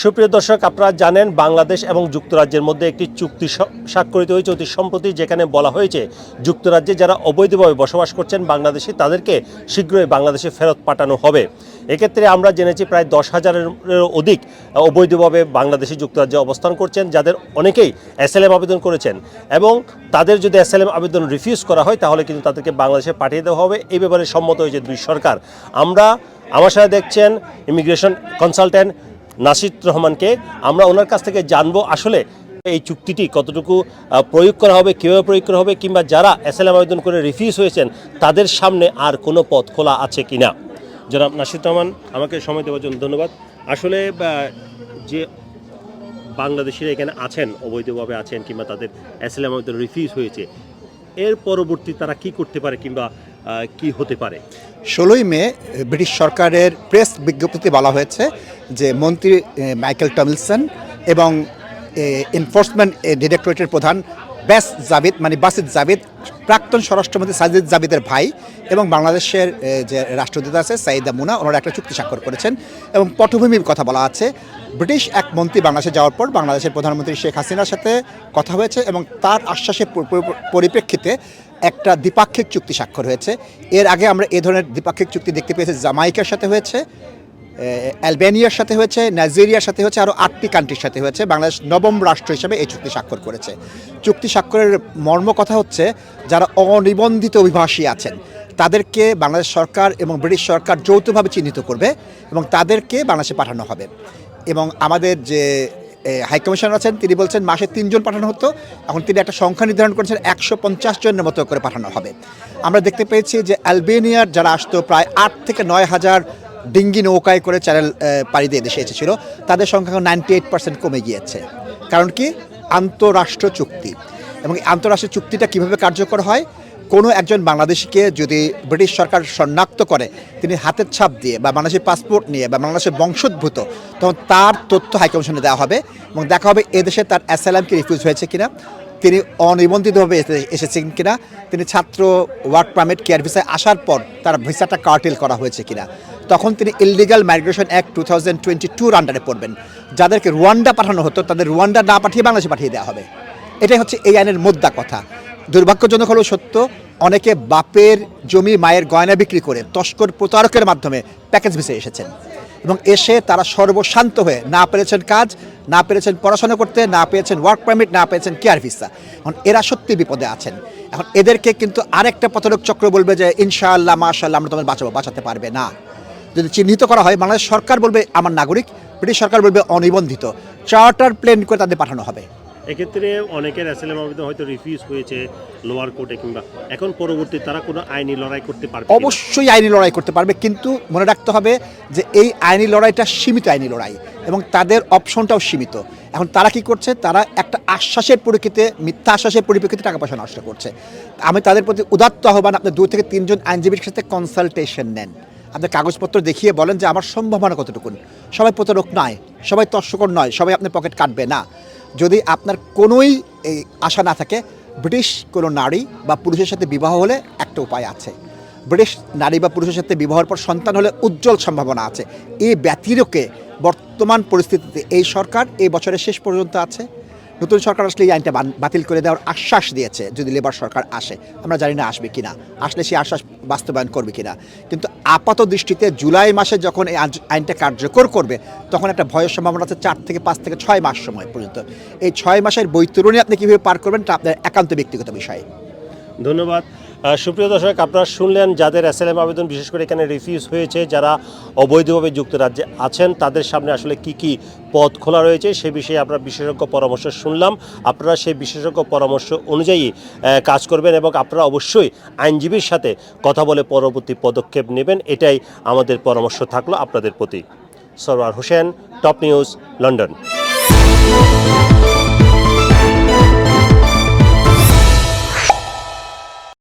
সুপ্রিয় দর্শক, আপনারা জানেন বাংলাদেশ এবং যুক্তরাজ্যের মধ্যে একটি চুক্তি স্বাক্ষরিত হয়েছে, অতি সম্প্রতি যেখানে বলা হয়েছে, যুক্তরাজ্যে যারা অবৈধভাবে বসবাস করছেন বাংলাদেশে, তাদেরকে শীঘ্রই বাংলাদেশে ফেরত পাঠানো হবে। এক্ষেত্রে আমরা জেনেছি প্রায় দশ হাজারের অধিক অবৈধভাবে বাংলাদেশি যুক্তরাজ্যে অবস্থান করছেন, যাদের অনেকেই এসএলএম আবেদন করেছেন এবং তাদের যদি এসএলএম আবেদন রিফিউজ করা হয়, তাহলে কিন্তু তাদেরকে বাংলাদেশে পাঠিয়ে দেওয়া হবে। এই ব্যাপারে সম্মত হয়েছে দুই সরকার। আমরা, আমার সাথে দেখছেন ইমিগ্রেশন কনসালটেন্ট নাসির রহমানকে আমরা ওনার কাছ থেকে জানব আসলে এই চুক্তিটি কতটুকু প্রয়োগ করা হবে, কীভাবে প্রয়োগ করা হবে, কিংবা যারা এসএলএম আবেদন করে রিফিউজ হয়েছেন, তাদের সামনে আর কোনো পথ খোলা আছে কি না জনাব নাসির রহমান, আমাকে সময় দেওয়ার জন্য ধন্যবাদ। আসলে যে বাংলাদেশিরা এখানে আছেন, অবৈধভাবে আছেন, কিংবা তাদের এসএলএম আবেদন রিফিউজ হয়েছে, এর পরবর্তী তারা কি করতে পারে, কিংবা কি হতে পারে? ষোলোই মে ব্রিটিশ সরকারের প্রেস বিজ্ঞপ্তিতে বলা হয়েছে যে মন্ত্রী মাইকেল টমিলসন এবং এনফোর্সমেন্ট ডিরেক্টরেটের প্রধান ব্যাস জাবিদ মানে বাসিদ জাবিদ, প্রাক্তন স্বরাষ্ট্রমন্ত্রী সাজিদ জাবিদের ভাই এবং বাংলাদেশের যে রাষ্ট্রদূত আছে সাইদা মুনা, ওনারা একটা চুক্তি স্বাক্ষর করেছেন এবং পটভূমির কথা বলা আছে। ব্রিটিশ এক মন্ত্রী বাংলাদেশে যাওয়ার পর বাংলাদেশের প্রধানমন্ত্রী শেখ হাসিনার সাথে কথা হয়েছে এবং তার আশ্বাসের পর- পর- পরিপ্রেক্ষিতে একটা দ্বিপাক্ষিক চুক্তি স্বাক্ষর হয়েছে। এর আগে আমরা এ ধরনের দ্বিপাক্ষিক চুক্তি দেখতে পেয়েছি জামাইকার সাথে হয়েছে। অ্যালবেনিয়ার সাথে হয়েছে, নাইজেরিয়ার সাথে হয়েছে আরও আটটি কান্ট্রির সাথে হয়েছে। বাংলাদেশ নবম রাষ্ট্র হিসেবে এই চুক্তি স্বাক্ষর করেছে। চুক্তি স্বাক্ষরের মর্ম কথা হচ্ছে, যারা অনিবন্ধিত অভিবাসী আছেন, তাদেরকে বাংলাদেশ সরকার এবং ব্রিটিশ সরকার যৌথভাবে চিহ্নিত করবে এবং তাদেরকে বাংলাদেশে পাঠানো হবে। এবং আমাদের যে হাইকমিশনার আছেন, তিনি বলছেন, মাসে তিনজন পাঠানো হতো, এখন তিনি একটা সংখ্যা নির্ধারণ করেছেন, একশো পঞ্চাশ জনের মতো করে পাঠানো হবে। আমরা দেখতে পেয়েছি যে, অ্যালবেনিয়ার যারা আসতো, প্রায় আট থেকে নয় হাজার ডিঙ্গি নৌকায় করে চ্যানেল পাড়ি দিয়ে দেশে এসেছিল। তাদের সংখ্যা নাইনটি এইট পার্সেন্ট কমে গিয়েছে। কারণ কি? আন্তঃরাষ্ট্র চুক্তি। এবং আন্তঃরাষ্ট্রীয় চুক্তিটা কীভাবে কার্যকর হয়? কোনো একজন বাংলাদেশিকে যদি ব্রিটিশ সরকার শনাক্ত করে, তিনি হাতের ছাপ দিয়ে বা বাংলাদেশের পাসপোর্ট নিয়ে বা বাংলাদেশের বংশোদ্ভূত, তখন তার তথ্য হাইকমিশনে দেওয়া হবে এবং দেখা হবে এদেশে তার অ্যাসালামকে রিফিউজ হয়েছে কিনা, তিনি অনিবন্ধিতভাবে এসে- এসেছেন কিনা, তিনি ছাত্র ওয়ার্ক পারমিট কেয়ার ভিসায় আসার পর তার ভিসাটা কার্টেল করা হয়েছে কিনা। তখন তিনি illegal migration act two thousand twenty টুর আন্ডারে পড়বেন। যাদেরকে রুয়ান্ডা পাঠানো হতো, তাদের রুয়ান্ডা না পাঠিয়ে বাংলাদেশে পাঠিয়ে দেওয়া হবে। এটাই হচ্ছে এই আইনের মোদ্দা কথা। দুর্ভাগ্যজনক হলেও সত্য, অনেকে বাপের জমি মায়ের গয়না বিক্রি করে তস্কর প্রতারকের মাধ্যমে প্যাকেজ ভিসে এসেছেন। এবং এসে তারা সর্বশান্ত হয়ে না পেরেছেন কাজ, না পেরেছেন পড়াশোনা করতে, না পেয়েছেন ওয়ার্ক পারমিট না পেয়েছেন কেয়ার ভিসা এখন এরা সত্যি বিপদে আছেন। এখন এদেরকে কিন্তু আরেকটা প্রতারক চক্র বলবে যে, ইনশাআল্লাহ, মাশাআল্লাহ, আমরা তোমাদের বাঁচাবো, বাঁচাতে পারবে না। যদি চিহ্নিত করা হয় বাংলাদেশ সরকার বলবে আমার নাগরিক ব্রিটিশ সরকার বলবে অনিবন্ধিত। চার্টার প্লেন করে তাদের পাঠানো হবে। এক্ষেত্রে অনেকের অ্যাসেলাম আবেদন হয়তো রিফিউজ হয়েছে লোয়ার কোর্টে কিংবা এখন পরবর্তী তারা কোনো আইনি লড়াই করতে পারবে অবশ্যই আইনি লড়াই করতে পারবে কিন্তু মনে রাখতে হবে যে এই আইনি লড়াইটা সীমিত আইনি লড়াই এবং তাদের অপশনটাও সীমিত। এখন তারা কি করছে? তারা একটা আশ্বাসের পরিপ্রেক্ষিতে মিথ্যা আশ্বাসের পরিপ্রেক্ষিতে টাকা পয়সা নষ্ট করছে। আমি তাদের প্রতি উদাত্ত আহ্বান আপনি দু থেকে তিনজন আইনজীবীর সাথে কনসালটেশন নেন। আপনার কাগজপত্র দেখিয়ে বলেন যে আমার সম্ভাবনা কতটুকুন সবাই প্রতারক নয়, সবাই তর্ষকর নয়, সবাই আপনার পকেট কাটবে না। যদি আপনার কোনোই এই আশা না থাকে, ব্রিটিশ কোনো নারী বা পুরুষের সাথে বিবাহ হলে একটা উপায় আছে। ব্রিটিশ নারী বা পুরুষের সাথে বিবাহের পর সন্তান হলে উজ্জ্বল সম্ভাবনা আছে। এই ব্যতিরকে বর্তমান পরিস্থিতিতে এই সরকার এই বছরের শেষ পর্যন্ত আছে। নতুন সরকার আসলে এই আইনটা বাতিল করে দেওয়ার আশ্বাস দিয়েছে যদি লেবার সরকার আসে। আমরা জানি না আসবে কিনা, আসলে সেই আশ্বাস বাস্তবায়ন করবে কিনা। কিন্তু আপাত দৃষ্টিতে জুলাই মাসে যখন এই আইন- আইনটা কার্যকর করবে, তখন একটা ভয়ের সম্ভাবনা আছে চার থেকে পাঁচ থেকে ছয় মাস সময় পর্যন্ত। এই ছয় মাসের বৈতরণী আপনি কীভাবে পার করবেন তা আপনার একান্ত ব্যক্তিগত বিষয়। ধন্যবাদ। সুপ্রিয় দর্শক, আপনারা শুনলেন যাদের অ্যাসেলাম আবেদন বিশেষ করে এখানে রিফিউজ হয়েছে, যারা অবৈধভাবে যুক্তরাজ্যে আছেন, তাদের সামনে আসলে কি কি পথ খোলা রয়েছে সে বিষয়ে আমরা বিশেষজ্ঞ পরামর্শ শুনলাম। আপনারা সেই বিশেষজ্ঞ পরামর্শ অনুযায়ী কাজ করবেন এবং আপনারা অবশ্যই আইনজীবীর সাথে কথা বলে পরবর্তী পদক্ষেপ নেবেন। এটাই আমাদের পরামর্শ থাকল আপনাদের প্রতি। Sarwar Hossain top news London